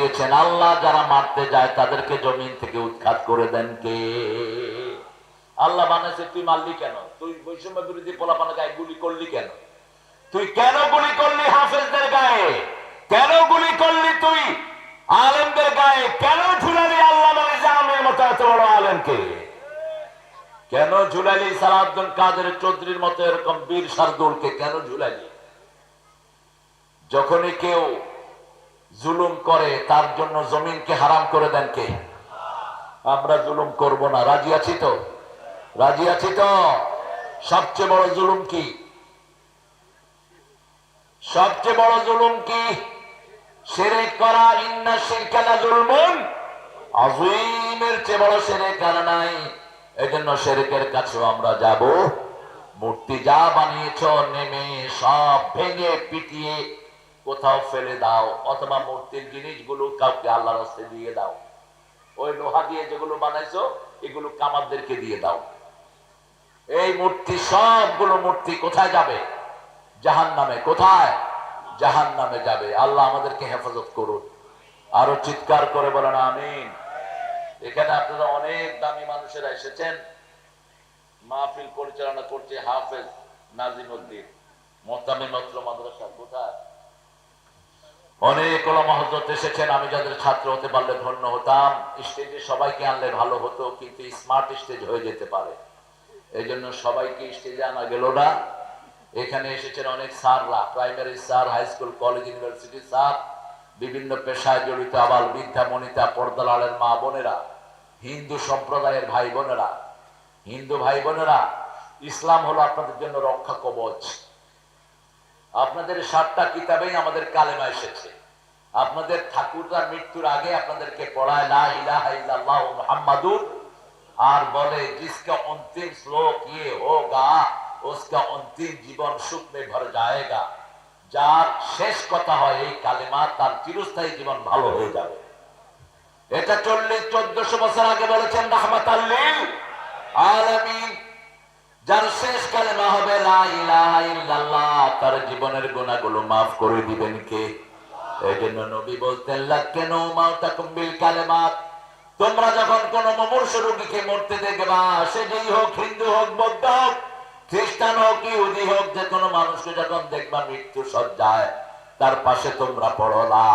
দিয়েছেন। আল্লাহ যারা মারতে যায় তাদেরকে জমিন থেকে উৎখাত করে দেন কে? আল্লাহ বানাইছে, তুই মারলি কেন? তুই বৈষম্য বিরোধী পোলাপানা গায়ে গুলি করলি কেন? তুই কেন গুলি করলি হাফেজদের গায়ে? কেন গুলি করলি তুই আলেমদের গায়ে? কেন ঝুলালি আল্লাহ মানে মতো এত বড় আলেমকে কেন ঝুলালি সালাউদ্দিন কাদের চৌধুরীর মতো এরকম বীর শার্দুলকে কেন ঝুলালি? যখনই কেউ জুলুম করে, তার জন্য জমিনকে হারাম করে দেন কে? আমরা জুলুম করব না। রাজি আছি তো? রাজি আছি তো? সবচেয়ে বড় জুলুম কি? সবচেয়ে বড় জুলুম কি? সেরেক করা, ইন্না শিরকালা জুলমুন। আযীমের চেয়ে বড় সেরেক আর নাই। এজন্য সেরেকের কাছেও আমরা যাব। মূর্তি যা বানিয়েছ, নেমে সব ভেঙে পিটিয়ে কোথাও ফেলে দাও, অথবা মূর্তির জিনিসগুলো কাউকে আল্লাহ রাস্তায় দিয়ে দাও। ওই লোহা দিয়ে যেগুলো বানাইছো, এগুলো কামারদেরকে দিয়ে দাও। এই মূর্তি, সবগুলো মূর্তি কোথায় যাবে? জাহান নামে কোথায়? জাহান নামে যাবে। আল্লাহ আমাদেরকে হেফাজত করুন। আরও চিৎকার করে বলেন, আমিন। এখানে আপনারা অনেক দামি মানুষেরা এসেছেন। মাহফিল পরিচালনা করছে হাফেজ নাজিমুদ্দিন মোতামি মত্র মাদ্রাসা। কোথায়? অনেক ওলামা হজরত এসেছেন, আমি যাদের ছাত্র হতে পারলে ধন্য হতাম। স্টেজে সবাইকে আনলে ভালো হতো, কিন্তু স্মার্ট স্টেজ হয়ে যেতে পারে। এই জন্য সবাইকে স্টেজে আনা গেল না। এখানে এসেছেন অনেক স্যাররা, primary sir, high school, college, university sir, বিভিন্ন পেশায় জড়িত আবার বৃদ্ধা, মনিতা পর্দালালের মা বোনেরা, হিন্দু সম্প্রদায়ের ভাই বোনেরা। হিন্দু ভাই বোনেরা, ইসলাম হলো আপনাদের জন্য রক্ষা কবচ। আপনাদের সাতটা কিতাবেই আমাদের কালেমা এসেছে আপনাদের ঠাকুররা মৃত্যুর আগে আপনাদেরকে পড়ায় লা ইলাহা ইল্লাল্লাহু মুহাম্মাদুর আর বলে जिसका अंतिम श्लोक ये होगा उसका अंतिम জীবন সুখ में भर जाएगा যার শেষ কথা হয় এই কালেমা তার চিরস্থায়ী জীবন ভালো হয়ে যাবে এটা চল্লিশ চোদ্দশো বছর আগে বলেছেন রাহমাত আলামিন হবে তার জীবনের করে দিবেন কে? নবী বলতেন তোমরা যখন কোন মুমূর্ষ রোগীকে মরতে দেখবা সে যেই হোক, হিন্দু হোক, বৌদ্ধ হোক, খ্রিস্টান হোক, ইহুদি হোক, যে কোনো মানুষকে যখন দেখবা মৃত্যু সজ্জায়, তার পাশে তোমরা পড়ো, লা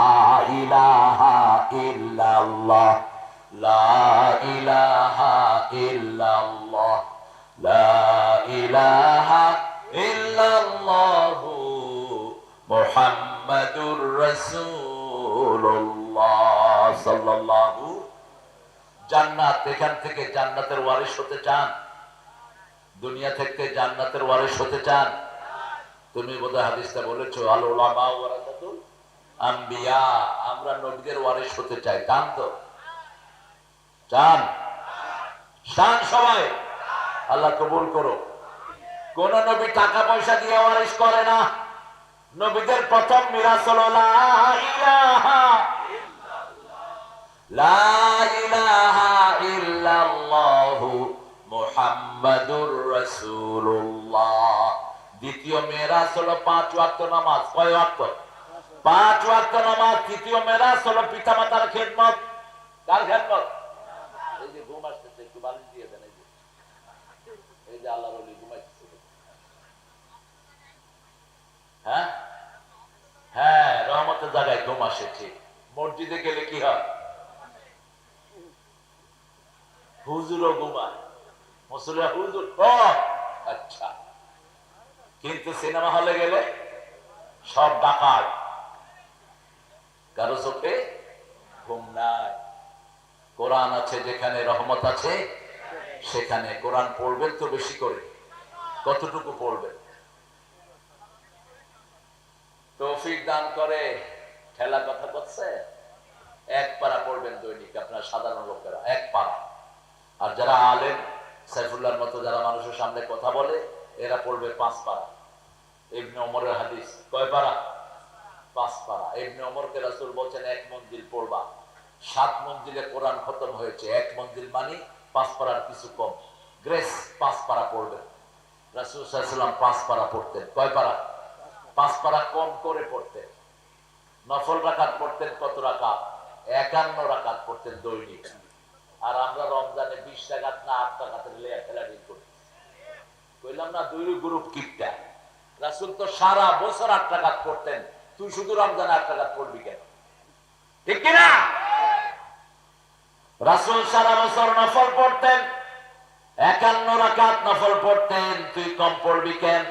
ইলাহা লা ইলাহা ইল্লাল্লাহু মুহাম্মাদুর রাসূলুল্লাহ সাল্লাল্লাহু জান্নাত, এখান থেকে জান্নাতের ওয়ারিশ হতে চান। দুনিয়া থেকে জান্নাতের ওয়ারিশ হতে চান। তুমি বোধহয় হাদিসটা বলেছ, আল উলামা ওয়ারাসাতুল আম্বিয়া, আমরা নবীদের ওয়ারিশ হতে চাই। চান তো? চান? চান সবাই। আল্লাহ কবুল করো। কোন নবী টাকা পয়সা দিয়ে ওয়ারিশ করে না। নবীদের প্রথম মিরাজ হলো দ্বিতীয় মেরাজ হলো, পাঁচ ওয়াক্ত নামাজ। কয় ওয়াক্ত? পাঁচ ওয়াক্ত নামাজ। তৃতীয় মেরাজ হলো, পিতামাতার খেদমত। কার খেদমত এই যে ঘুম আসতেছে একটু বালিশ দিয়ে দেন এই যে এই যে আল্লাহর ওলি ঘুমাইতেছে হ্যাঁ? হ্যাঁ রহমতের জায়গায় ঘুম আসে, ঠিক। মসজিদে গেলে কি হয়? হুজুরও ঘুমায়। হুজুর আচ্ছা। কিন্তু সিনেমা হলে গেলে সব ডাকাত। কারও চোখে ঘুম নাই। কোরআন আছে যেখানে রহমত আছে সেখানে কোরআন পড়বেন তো বেশি করে। কতটুকু পড়বেন? তৌফিক দান করে ঠেলা কথা করছে এক পারা পড়বেন দৈনিক আপনার সাধারণ লোকেরা, এক পারা আর যারা আলেম, সাইফুল্লাহর মতো যারা মানুষের সামনে কথা বলে, এরা পড়বে পাঁচ পারা ইবনে ওমরের হাদিস, কয় পারা পাঁচ পারা ইবনে ওমরকে রাসূল বলছেন, এক মঞ্জিল পড়বা। সাত মঞ্জিলে কোরআন খতম হয়েছে। এক মঞ্জিল মানে পাঁচ পারার কিছু কম। গ্রেস পাঁচ পারা পড়বেন রাসূল সাল্লাল্লাহু পাঁচ পারা পড়তেন। কয় পারা? পাঁচ পারা কম করে পড়তেন। নফল রাকাত পড়তেন কত রাকাত? একান্ন রাকাত পড়তেন দৈনিক। আর আমরা রমজানে বিশ টাকাত না আট টাকাতে খেলাড়ি করি। কইলাম না, দুই গ্রুপ কিপটা। রাসুল তো সারা বছর আট টাকাত পড়তেন। তুই শুধু রমজানে আট টাকাত পড়বি কেন? ঠিক কিনা? রাসুল সারা বছর নফল পড়তেন, একান্ন রাকাত নফল পড়তেন, তুই কম পড়বি কেন?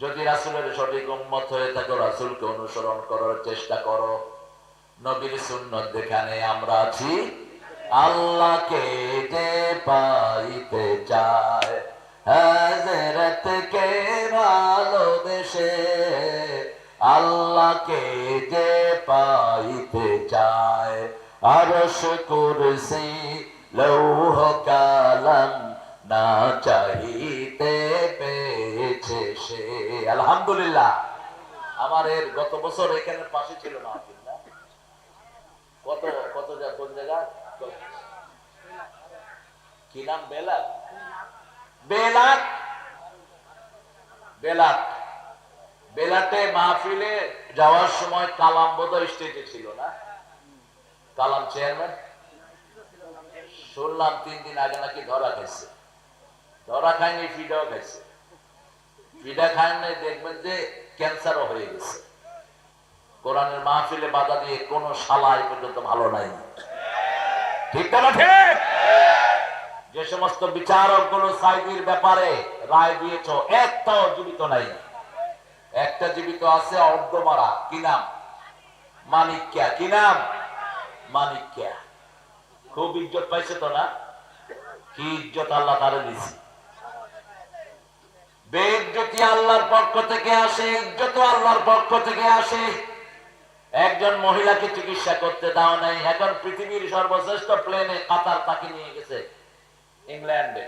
যদি রাসুলের সঠিক উন্মত হয়ে থাকো, রাসুলকে অনুসরণ করার চেষ্টা করো। নবীর সুন্নত দেখানে আমরা আছি, আল্লাহকে যে পাইতে চায়, হাজরত কে ভালোবেসে আল্লাহকে যে পাইতে চায়। আরশ কুরসি লৌহ কালাম, না চাইতে পেয়েছে সে। আলহামদুলিল্লাহ। আমার এর গত বছর এখানে পাশে ছিল না কত কত কোন জায়গা? কি নাম? বেলাল? বেলাট বেলাট বেলাটে মাহফিলে যাওয়ার সময় কালাম বোধ স্টেজে ছিল না? কালাম চেয়ারম্যান, শুনলাম তিন দিন আগে নাকি ধরা খাইছে। ধরা খায়নি ফিডাও খাইছে। ফিডা খায় নাই, দেখবেন যে ক্যান্সারও হয়ে গেছে। কোরআনের মাহফিলে বাধা দিয়ে কোন শালা এই পর্যন্ত ভালো নাই। ঠিক না ঠিক? যে সমস্ত বিচারকগুলো সাইদির ব্যাপারে রায় দিয়েছ, একটাও জীবিত নাই। একটা জীবিত আছে অর্ধমারা কি নাম? মানিক্যা কি নাম? মানিক্যা খুব ইজ্জত পাইছে তো না? কি ইজ্জত আল্লাহ তারে দিছি? বেজ্জতি আল্লাহর পক্ষ থেকে আসে ইজ্জত আল্লাহর পক্ষ থেকে আসে। একজন মহিলাকে চিকিৎসা করতে দাও নাই। এখন পৃথিবীর সর্বশ্রেষ্ঠ প্লেনে কাতার তাকে নিয়ে গেছে ইংল্যান্ডে।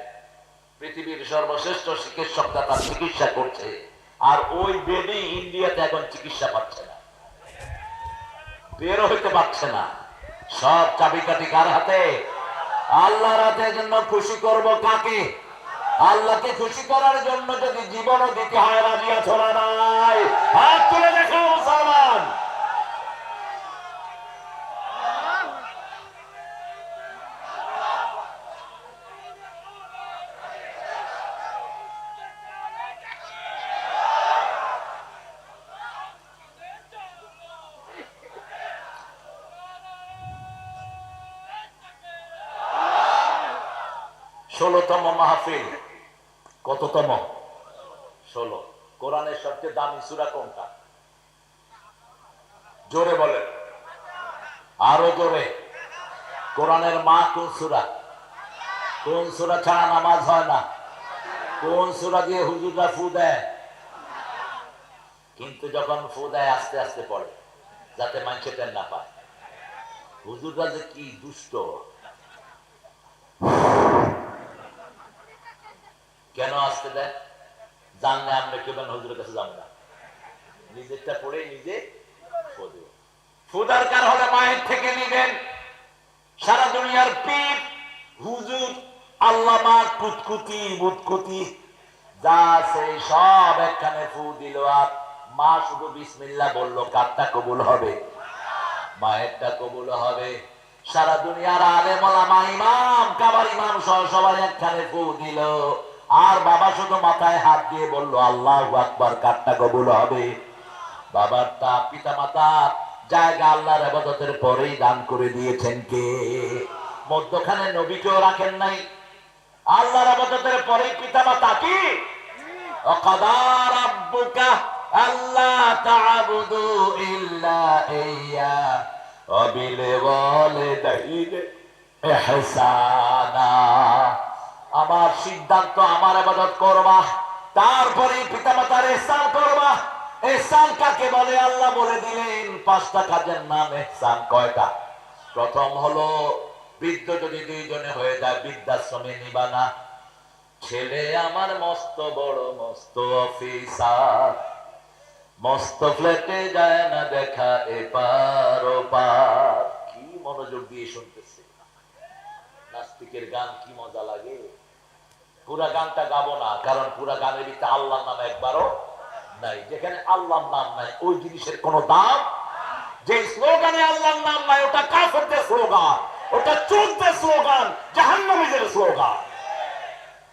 পৃথিবীর সর্বশ্রেষ্ঠ চিকিৎসকরা তার চিকিৎসা করছে। আর ওই বেডি ইন্ডিয়াতে এখন চিকিৎসা পাচ্ছে না। বেরো হইতে পারছে না। সব চাবিকাটি কার হাতে? আল্লাহর হাতে জন্য খুশি করব কাকে? আল্লাহকে খুশি করার জন্য যদি জীবনও দিতে হয় রাজিয়া ছড়া নাই? হাত তুলে দেখো মুসলমান। ষোলতম মাহফিল। কততম? ষোলো। কোরআনের সবচেয়ে দামি সুরা কোনটা? জোরে বলে আরও জোরে। কোরআনের মা কোন সুরা? কোন সুরা ছাড়া নামাজ হয় না? কোন সুরা দিয়ে হুজুররা ফু দেয়? কিন্তু যখন ফু দেয়, আস্তে আস্তে পড়ে, যাতে মানুষে টের না পায়। হুজুররা যে কি দুষ্ট। কেন আসতে দেয়? জানলে আমরা কেবল হুজুরের কাছে যাব না নিজেরটা পড়ে নিজে ফোদে ফুদারকার হলে মায়ের থেকে নিবেন। সারা দুনিয়ার পীর, হুজুর, আল্লামা কুতকুতি, বুতকুতি, যা সেই সব একখানে ফু দিল আর মা শুধু বিসমিল্লা বলল, কারটা কবুল হবে। মায়েরটা কবুল হবে। সারা দুনিয়ার আলে মা ইমাম, কাবার ইমাম সহ সবাই একখানে ফু দিল। আর বাবা শুধু মাথায় হাত দিয়ে বলল, আল্লাহ আকবার কারটা কবুল হবে। বাবার তা পিতা মাতা জায়গা আল্লাহর আবাদতের পরেই দান করে দিয়েছেন কে? মধ্যখানে নবীকেও রাখেন নাই। আল্লাহর আবাদতের পরেই পিতা মাতা কি আল্লাহ ইহসানা। আমার সিদ্ধান্ত আমার আবাদত করবা। তারপরে পিতা মাতার এহসান করবা। এহসান কাকে বলে? আল্লাহ বলে দিলেন, পাঁচটা কাজের নাম এহসান কয়টা? প্রথম হলো, বৃদ্ধ যদি দুইজনে হয়ে যায়, বৃদ্ধাশ্রমে নিবা না। ছেলে আমার মস্ত বড়, মস্ত অফিসার। মস্ত ফ্ল্যাটে যায় না দেখা, এপার কি মনোযোগ দিয়ে শুনতেছে? নাস্তিকের গান কি মজা লাগে? পুরা গানটা গাবো না, কারণ পুরা গানের ভিতরে আল্লাহর নাম একবারও নাই। যেখানে আল্লাহর নাম নাই, ওই জিনিসের কোনো দাম যে স্লোগানে আল্লাহর নাম নাই, ওটা কাফেরদের স্লোগান, ওটা চোরদের স্লোগান, জাহান্নামীদের স্লোগান।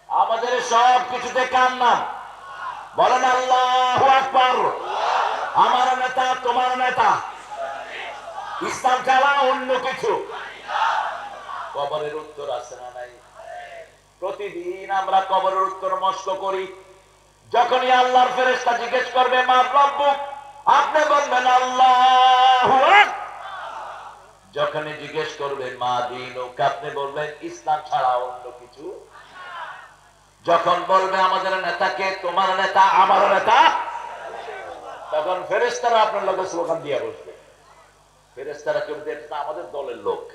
আমাদের সব কিছুতে কার নাম? বলেন আল্লাহ আকবার। আমার নেতা, তোমার নেতা। ইসলাম ছাড়া অন্য কিছু। কবরের উত্তর আছে না নাই? প্রতিদিন আমরা কবরের উত্তর মস্ক করি। যখনই আল্লাহর ফেরেশতা জিজ্ঞেস করবে মা রব্বুক আপনি বলবেন আল্লাহ যখনই জিজ্ঞেস করবে, মা দিন আপনি বলবেন, ইসলাম ছাড়া অন্য কিছু। যখন বলবে, আমাদের নেতাকে তোমার নেতা আমার নেতা। তখন ফেরেস্তারা আপনার লোকের স্লোগান দিয়ে বসবে। ফেরেস্তারা দেখছে আমাদের দলের লোক।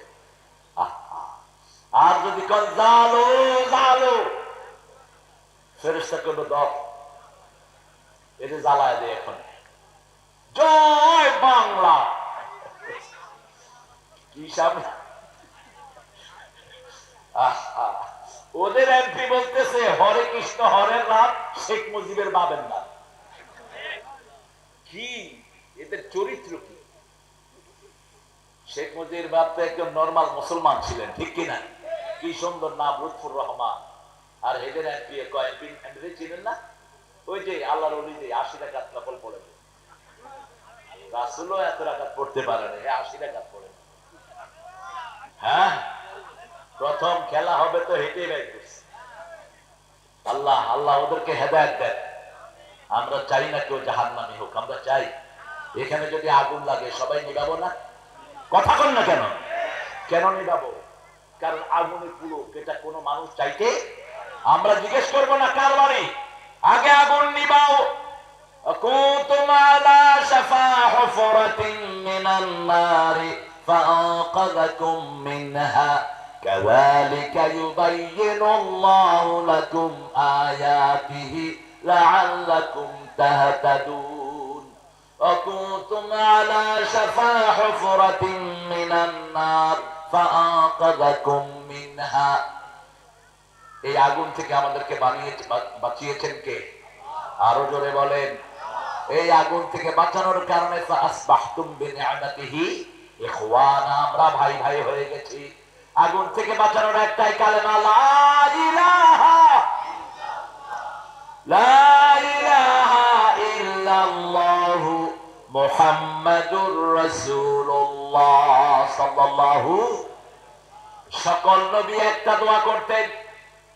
আহা। আর যদি এখন। জয় বাংলা। কি ওদের এমপি বলতেছে, হরে কৃষ্ণ হরের নাম শেখ মুজিবের বাবের নাম। কি? এদের চরিত্র কি? শেখ মুজিবের বাপ তো একজন নর্মাল মুসলমান ছিলেন, ঠিক কিনা? কি সুন্দর নাম লুৎফুর রহমান। আর এদের এমপি কয় এমপি এমপি চিনেন না? ওই যে আল্লাহর অলি আশি টাকা নকল পড়ে রাসুলও এত রাখাত পড়তে পারে না আশি টাকা পড়ে হ্যাঁ? প্রথম খেলা হবে তো হেঁটে করছে আল্লাহ আল্লাহ ওদেরকে হেদায়ত দেন। আমরা চাই না কেউ জাহান নামি হোক, আমরা চাই। এখানে যদি আগুন লাগে, সবাই নিবাবো না? কথা কন না কেন? কেন নিবাবো? কারণ আগুনে পুরো এটা কোনো মানুষ চাইতে আমরা জিজ্ঞেস করবো না কার বাড়ি আগে আগুন নিবাও كنتم على شفا حفرة من النار فأنقذكم منها كذلك يبين الله لكم آياته لعلكم تهتدون وكنتم على شفا حفرة من النار এই আগুন থেকে আমাদেরকে বানিয়ে বাঁচিয়েছেন কে? আরও জোরে বলেন। এই আগুন থেকে বাঁচানোর কারণে আমরা ভাই ভাই হয়ে গেছি। আগুন থেকে বাঁচানোর একটাই কালেমা লা ইলাহা ইল্লাল্লাহ। মুহাম্মাদুর রাসূলুল্লাহ সাল্লাল্লাহু সকল নবী একটা দোয়া করতেন।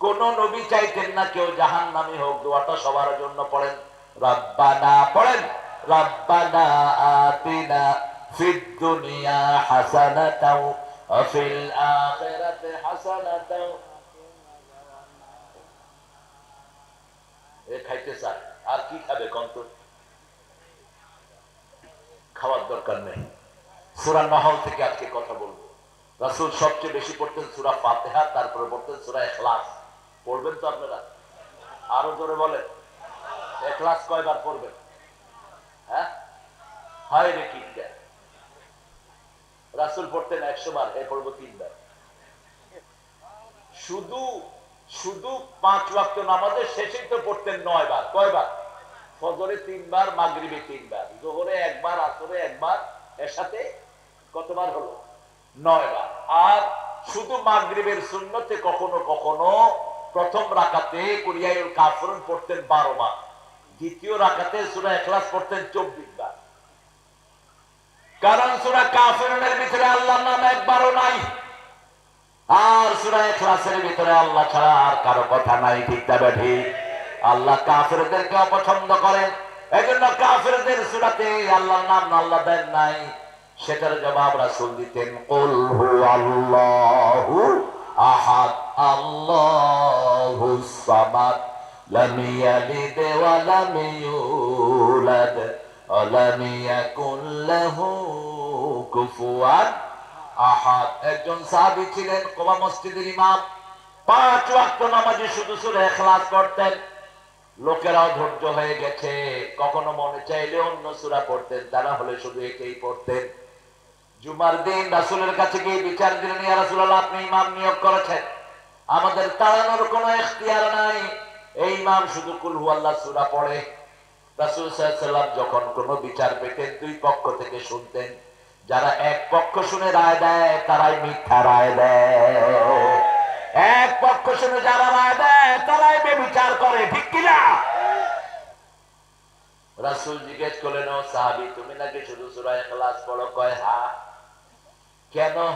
কোন নবী চাইতেন না কেউ জাহান নামি হোক, দোয়াটা সবার জন্য পড়েন। রব্বানা পড়েন, রব্বানা আতিনা ফিদ দুনিয়া হাসানাতাও ওয়া ফিল আখিরাতি হাসানাতাও। এ খাইতে আর কি খাবে কন্ত খাওয়ার দরকার নেই। সূরা নহল থেকে আজকে কথা বলব। রাসূল সবচেয়ে বেশি পড়তেন সূরা ফাতিহা, তারপরে পড়তেন সূরা ইখলাস। পড়বেন তো আপনারা? আরও জোরে বলেন। এখলাস কয়বার পড়বেন? হ্যাঁ? হয় রে কি রাসুল পড়তেন একশো বার এ পড়ব তিনবার। শুধু শুধু পাঁচ ওয়াক্ত নামাজের শেষেই তো পড়তেন নয় বার কয়বার? ফজরে তিনবার, মাগরিবে তিনবার। জোহরে একবার, আসরে একবার এর সাথে কতবার হলো? নয় বার আর শুধু মাগরিবের শূন্যতে কখনো কখনো প্রথম রাখাতে কুরিয়ায়ুল কাফরুন পড়তেন বারো বার। দ্বিতীয় রাখাতে সুরা এখলাস পড়তেন চব্বিশ বার। কারণ সুরা কাফরুনের ভিতরে আল্লাহ নাম একবারও নাই। আর সুরা এখলাসের ভিতরে আল্লাহ ছাড়া আর কারও কথা নাই, ঠিক তবে ঠিক? আল্লাহ কাফেরদেরকে অপছন্দ করেন। এই জন্য কাফেরদের সুরাতে আল্লাহর নাম আল্লাহ দেন নাই। সেটার জবাব রাসূল দিতেন ছিলেন, কোবা মসজিদের ইমাম। পাঁচ ওয়াক্ত নামাজে শুধু সূরা ইখলাস করতেন। লোকেরাও ধৈর্য হয়ে গেছে। কখনো মনে চাইলে অন্য সূরা পড়তেন তারা হলে শুধু একেই পড়তেন। জুমার দিন রাসুলের কাছে গিয়ে বিচার দিলেন, ইয়া রাসূলুল্লাহ, আপনি ইমাম নিয়োগ করেছেন। আমাদের তাড়ানোর কোনো এখতিয়ার নাই। এই ইমাম শুধু কুল হুয়াল্লাহ সূরা পড়ে। রাসূল সাল্লাম যখন কোনো বিচার পেতেন, দুই পক্ষ থেকে শুনতেন। যারা এক পক্ষ শুনে রায় দেয়, তারাই মিথ্যা রায় দেয়। এক পক্ষ শুনে যারা রায় দেয়, তারাই বেবিচার করে, ঠিক কিনা? রাসূল জিজ্ঞেস করলেন, ও সাহাবী, তুমি নাকি শুধু সূরা ইখলাস পড়ো? কয়, হা। কেন?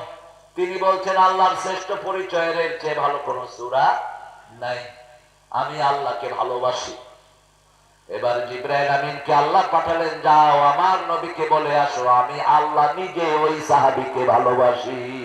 তিনি বলছেন, আল্লাহর শ্রেষ্ঠ পরিচয়ের চেয়ে ভালো কোন সূরা নাই। আমি আল্লাহকে ভালোবাসি। এবার জিব্রাইল আমিনকে আল্লাহ পাঠালেন, যাও, আমার নবীকে বলে আসো, আমি আল্লাহ নিজে ওই সাহাবীকে ভালোবাসি।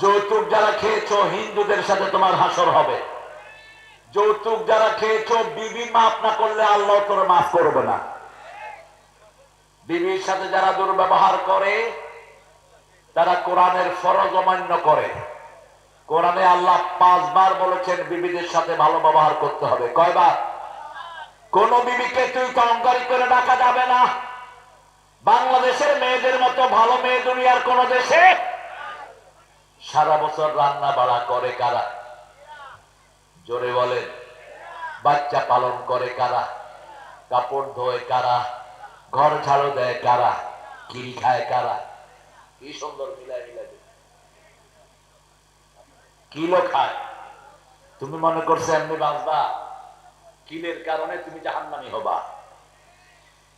যৌতুক যারা খেয়েছো, হিন্দুদের সাথে তোমার হাসর হবে। যৌতুক যারা খেয়েছো, বিবি মাফ না করলে আল্লাহ তোর মাফ করবে না। বিবির সাথে যারা দুর্ব্যবহার করে, তারা কোরআনের ফরজ অমান্য করে। কোরআনে আল্লাহ পাঁচবার বলেছেন, বিবিদের সাথে ভালো ব্যবহার করতে হবে। কয়বার? কোন বিবিকে তুই কঙ্কারি করে ডাকা যাবে না। বাংলাদেশের মেয়েদের মতো ভালো মেয়ে দুনিয়ার কোন দেশে সারা বছর রান্না বাড়া করে কারা? জোরে বলেন, বাচ্চা পালন করে কারা? কাপড় ধোয় কারা? ঘর ঝাড়ু দেয় কারা? কিল খায় কারা? কি সুন্দর মিলাই মিলাই। কিলো খায়। তুমি মনে করছ এমনি বাঁচবা? কিলের কারণে তুমি জাহান্নামি হবা।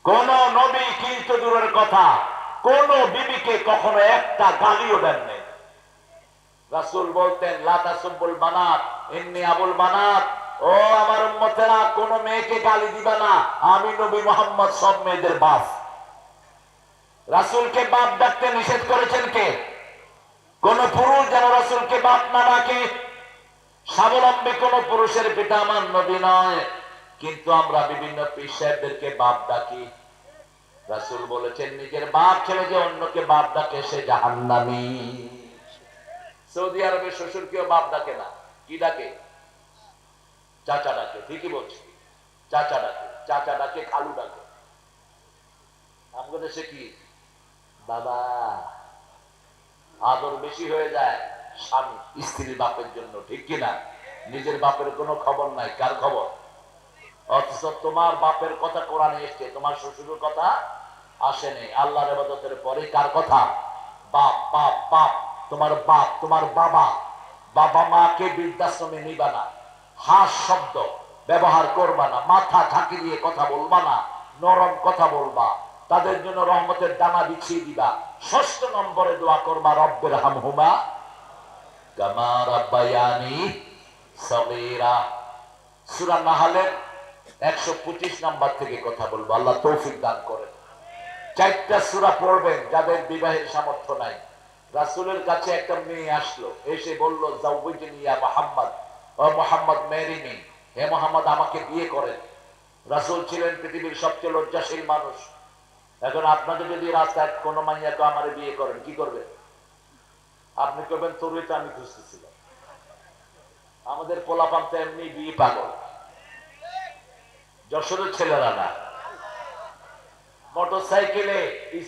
কোন নবী কিন্তু দূরের কথা। কোন বিবিকে কখনো একটা গালিও দেন নাই রাসূল বলতেন লাতাসুবুল বানাত, ইন্নি আবুল বানাত। ও আমার উম্মতেরা, কোন মেয়েকে গালি দিবা না, আমি নবী মোহাম্মদ, সব মেয়েদের বাপ। রাসূলকে বাপ ডাকতে নিষেধ করেছেন কে? কোন পুরুষ যেন রাসূলকে বাপ না ডাকে? স্বাবলম্বী কোন পুরুষের পিতা আমার নবী নয়, কিন্তু আমরা বিভিন্ন পীর বাপ ডাকি। রাসূল বলেছেন, নিজের বাপ ছেলে যে অন্যকে বাপ ডাকে সে জাহান্নামী। সৌদি আরবের শ্বশুরকেও বাপ ডাকে না। কি ডাকে? চাচা ডাকে, ঠিকই বলছি। চাচা ডাকে চাচা ডাকে, খালু ডাকে। আমাদের দেশে কি? বাবা, আদর বেশি হয়ে যায় স্বামী, স্ত্রীর বাপের জন্য, ঠিক কিনা নিজের বাপের কোনো খবর নাই, কার খবর? অথচ তোমার বাপের কথা কোরআনে এসছে, তোমার শ্বশুরের কথা আসেনি আল্লাহর ইবাদতের পরে কার কথা? বাপ বাপ বাপ। তোমার বাপ, তোমার বাবা বাবা মাকে বৃদ্ধাশ্রমে নিবা না। হাস শব্দ, ব্যবহার করবা না। মাথা ঝাঁকি দিয়ে কথা বলবা না, নরম কথা বলবা। তাদের জন্য রহমতের দানা বিছিয়ে দিবা। ষষ্ঠ নম্বরে দোয়া করবা, রব্বের পঁচিশ নাম্বার থেকে কথা বলব। আল্লাহ তৌফিক দান করেন। চারটা সূরা পড়বেন, যাদের বিবাহের সামর্থ্য নাই। রাসূলের কাছে একটা মেয়ে আসলো। এসে বলল মুহাম্মদ। ও মুহাম্মদ মেরিনি হে মুহাম্মদ, আমাকে বিয়ে করেন। রাসূল ছিলেন পৃথিবীর সবচেয়ে লজ্জাশীল মানুষ। এখন আপনাকে যদি রাস্তায় কোনো মাইয়াকে আমারে বিয়ে করেন, কি করবেন? আপনি করবেন তোরই তো আমি খুঁজতেছিলাম। আমাদের পোলাপান তো এমনি বিয়ে পাগল। যশোরের ছেলেরা না। মোটর সাইকেলে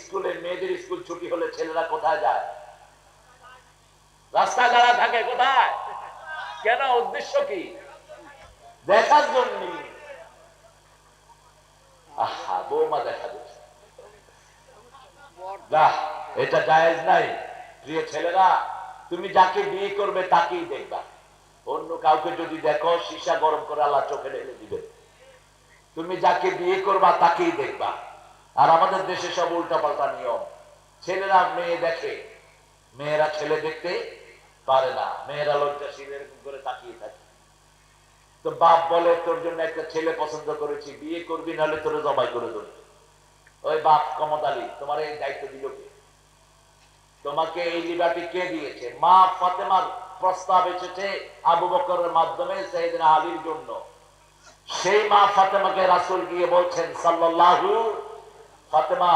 স্কুলে, মেয়েদের স্কুল ছুটি হলে ছেলেরা কোথায় যায়? রাস্তা যারা থাকে কোথায়? কেন? উদ্দেশ্য কি? দেখার জন্য। আহা, বৌমা দেখা যাচ্ছে। এটা নাই। প্রিয় ছেলেরা, তুমি যাকে বিয়ে করবে তাকেই দেখবা। অন্য কাউকে যদি দেখো, সীসা গরম করে আল্লাহ চোখে ঢেলে দিবে। তুমি যাকে বিয়ে করবা তাকেই দেখবা। আর আমাদের দেশে সব উল্টা পাল্টা নিয়ম। ছেলেরা, মেয়ে দেখে। মেয়েরা ছেলে দেখতে পারে না। মেয়েরা লজ্জাশীল এরকম করে তাকিয়ে থাকে। তো বাপ বলে, তোর জন্য একটা ছেলে পছন্দ করেছি, বিয়ে করবি, নাহলে তোর জবাই করে দেবে ওই বাপ কমত তোমার এই দায়িত্ব দিল কে? তোমাকে এই লিবার্টি কে দিয়েছে? মা ফাতেমার প্রস্তাব এসেছে আবু বকরের মাধ্যমে সেইদিন আলীর জন্য। সেই মা ফাতেমাকে রাসুল গিয়ে বলছেন, সাল্লাল্লাহু ফাতেমা,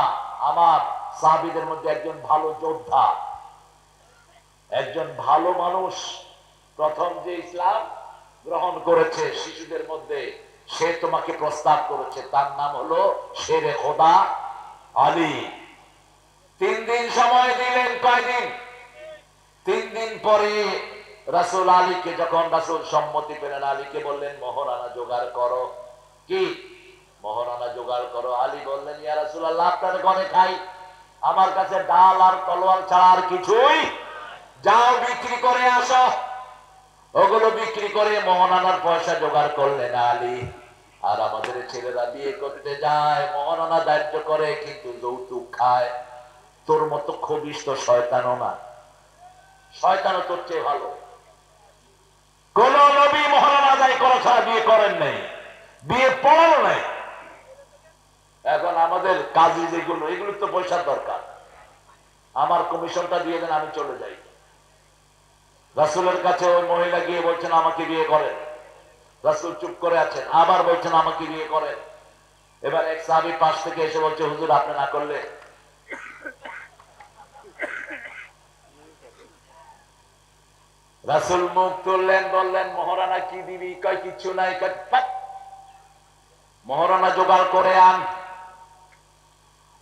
আমার সাহাবিদের মধ্যে একজন ভালো যোদ্ধা। একজন ভালো মানুষ প্রথম যে ইসলাম গ্রহণ করেছে শিশুদের মধ্যে, সে তোমাকে প্রস্তাব করেছে। তার নাম হলো শেরে খোদা আলী। তিন দিন সময় দিলেন কয়দিন তিন দিন পরে রাসুল আলীকে, যখন রাসুল সম্মতি পেলেন, আলীকে বললেন, মহারানা জোগাড় করো। কি? মহারানা জোগাড় করো। আলী বললেন, ইয়া রাসুল আল্লাহ আপনার ঘরে খাই। আমার কাছে ডাল আর তলোয়ার ছাড়া আর কিছুই যাও বিক্রি করে আসো। ওগুলো বিক্রি করে মোহনানার পয়সা জোগাড় করলেন আলী। আর আমাদের ছেলেরা বিয়ে করতে যায়, মোহনানা দাহ্য করে, কিন্তু যৌতুক খায়। তোর মতো খবিস তো শয়তানও না। শয়তানও তোর চেয়ে ভালো। কোন নবী মহারানা আদায় করা ছাড়া বিয়ে করেন নাই। বিয়ে পড়ানো নাই। এখন আমাদের কাজে যেগুলো এগুলো তো পয়সার দরকার। আমার কমিশনটা দিয়ে দেন, আমি চলে যাই। রাসুলের কাছে ওই মহিলা গিয়ে বলছেন, আমাকে বিয়ে করেন। রাসুল চুপ করে আছেন, আবার বলছেন, আমাকে বিয়ে করেন। এবার এক সাহাবি পাশ থেকে এসে বলছে, হুজুর, আপনি না করলে? রাসুল মুখ তুললেন, বললেন, মহারানা কি দিবি? কয়, কিচ্ছু নাই। মহারানা জোগাড় করে আন।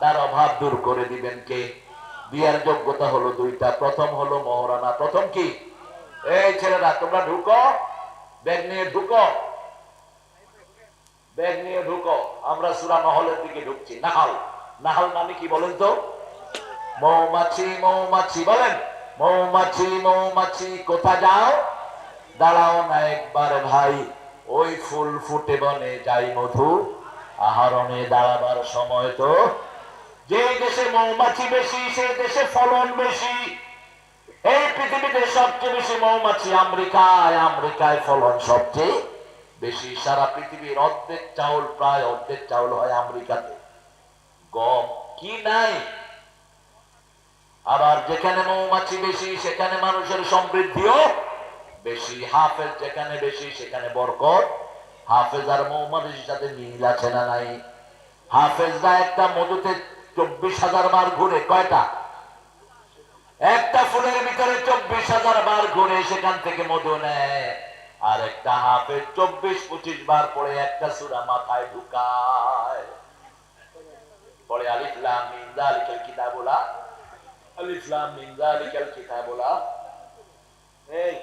তার অভাব দূর করে দিবেন কে? বিয়ার যোগ্যতা হলো দুইটা। প্রথম হলো মহারানা। প্রথম কি? এই ছেলেরা, তোমরা ঢুকো। ব্যাগ নিয়ে ঢুকো। ব্যাগ নিয়ে ঢুকো। আমরা সুরা নহলের দিকে ঢুকছি। নাহাল। নাহাল মানে কি বলেন তো? মৌমাছি মৌমাছি বলেন। মৌমাছি মৌমাছি, কোথা যাও? দাঁড়াও না একবার ভাই। ওই ফুল ফুটে বনে যাই মধু। আহরণে দাঁড়াবার সময় তো যে দেশে মৌমাছি বেশি, সেই দেশে ফলন বেশি। এই পৃথিবীতে সবচেয়ে বেশি মৌমাছি আমেরিকায়। আমেরিকায় ফলন সবচেয়ে বেশি। সারা পৃথিবীর অর্ধেক চাউল, প্রায় অর্ধেক চাউল হয় আমেরিকাতে। গম কি নাই? আবার যেখানে মৌমাছি বেশি, সেখানে মানুষের সমৃদ্ধিও বেশি। হাফেজ যেখানে বেশি, সেখানে বরকত। হাফেজ আর মৌমাছির সাথে মিল আছে না নাই? হাফেজরা একটা মধুতে চব্বিশ হাজার বার ঘুরে, কয়টা? একটা ফুলের ভিতরে চব্বিশ হাজার বার ঘুরে, সেখান থেকে মধু নেয়। আর একটা হাফেজ চব্বিশ পঁচিশ বার পরে একটা সুরা মাথায় ঢুকায়। পরে আলিফলাম মিন্দা আলিকাল কিতাবুলা। আলিফলাম মিন্দা আলিকাল কিতাবুলা। এই,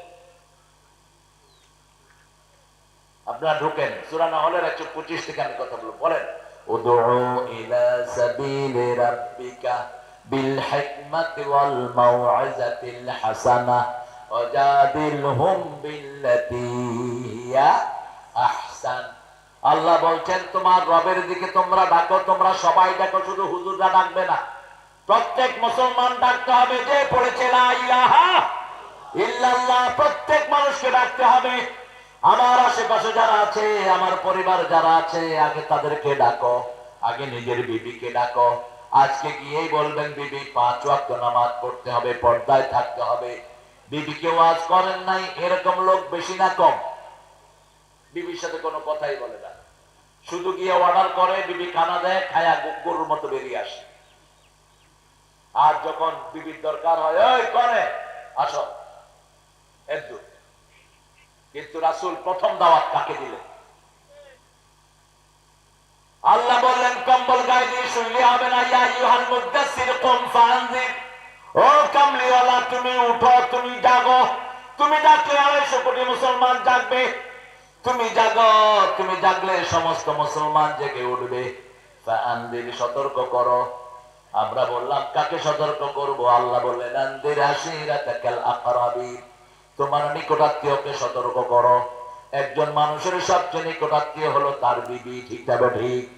আপনারা ঢুকেন। সুরা না হলে একশো পঁচিশ থেকে আমি কথা বলব। বলেন। সাবিলি রাব্বিকা বিল হিকমাতি ওয়াল মাউইজাতিল হাসানা ওয়াজাদিলহুম বিল্লাতী হিয়া আহসান। আল্লাহ বলছেন, তোমার রবের দিকে তোমরা ডাকো, তোমরা সবাই ডাকো, শুধু হুজুররা ডাকবে না। প্রত্যেক মুসলমান ডাকতে হবে, যে পড়েছে লা ইলাহা ইল্লাল্লাহ, প্রত্যেক মানুষকে ডাকতে হবে। আমার আশেপাশে যারা আছে, আমার পরিবার যারা আছে, আগে তাদেরকে ডাকো, আগে নিজের বিবিকে ডাকো। আজকে গিয়েই বলবেন, বিবি, পাঁচ ওয়াক্ত নামাজ পড়তে হবে, পর্দায় থাকতে হবে। বিবিকে ওয়াজ করেন নাই, এরকম লোক বেশি না কম। বিবির সাথে কোনো কথাই বলে না। শুধু গিয়ে অর্ডার করে, বিবি খানা দেয়, খায়া গরুর মতো বেরিয়ে আসে। আর যখন বিবির দরকার হয় ওই করে আসো। একদম কিন্তু রাসুল প্রথম দাওয়াত কাকে দিলেন? আল্লাহ বললেন, কম্বল গায়ে দিয়ে শুনলে হবে না, ইয়া ইউহান মুদাসসির, কুম ফানজির ও কামলিওয়ালা, তুমি উঠো, তুমি জাগো। তুমি ডাকলে আড়াইশো কোটি মুসলমান জাগবে। তুমি জাগো, তুমি জাগলে সমস্ত মুসলমান জেগে উঠবে। ফানজির সতর্ক করো। আমরা বললাম, কাকে সতর্ক করব? আল্লাহ বললেন আনদির আশিরাতাকাল আকরাবিন। তোমার নিকটাত্মীয়কে সতর্ক করো। একজন মানুষের সবচেয়ে নিকটাত্মীয় হলো তার বিবি ঠিক ঠিক।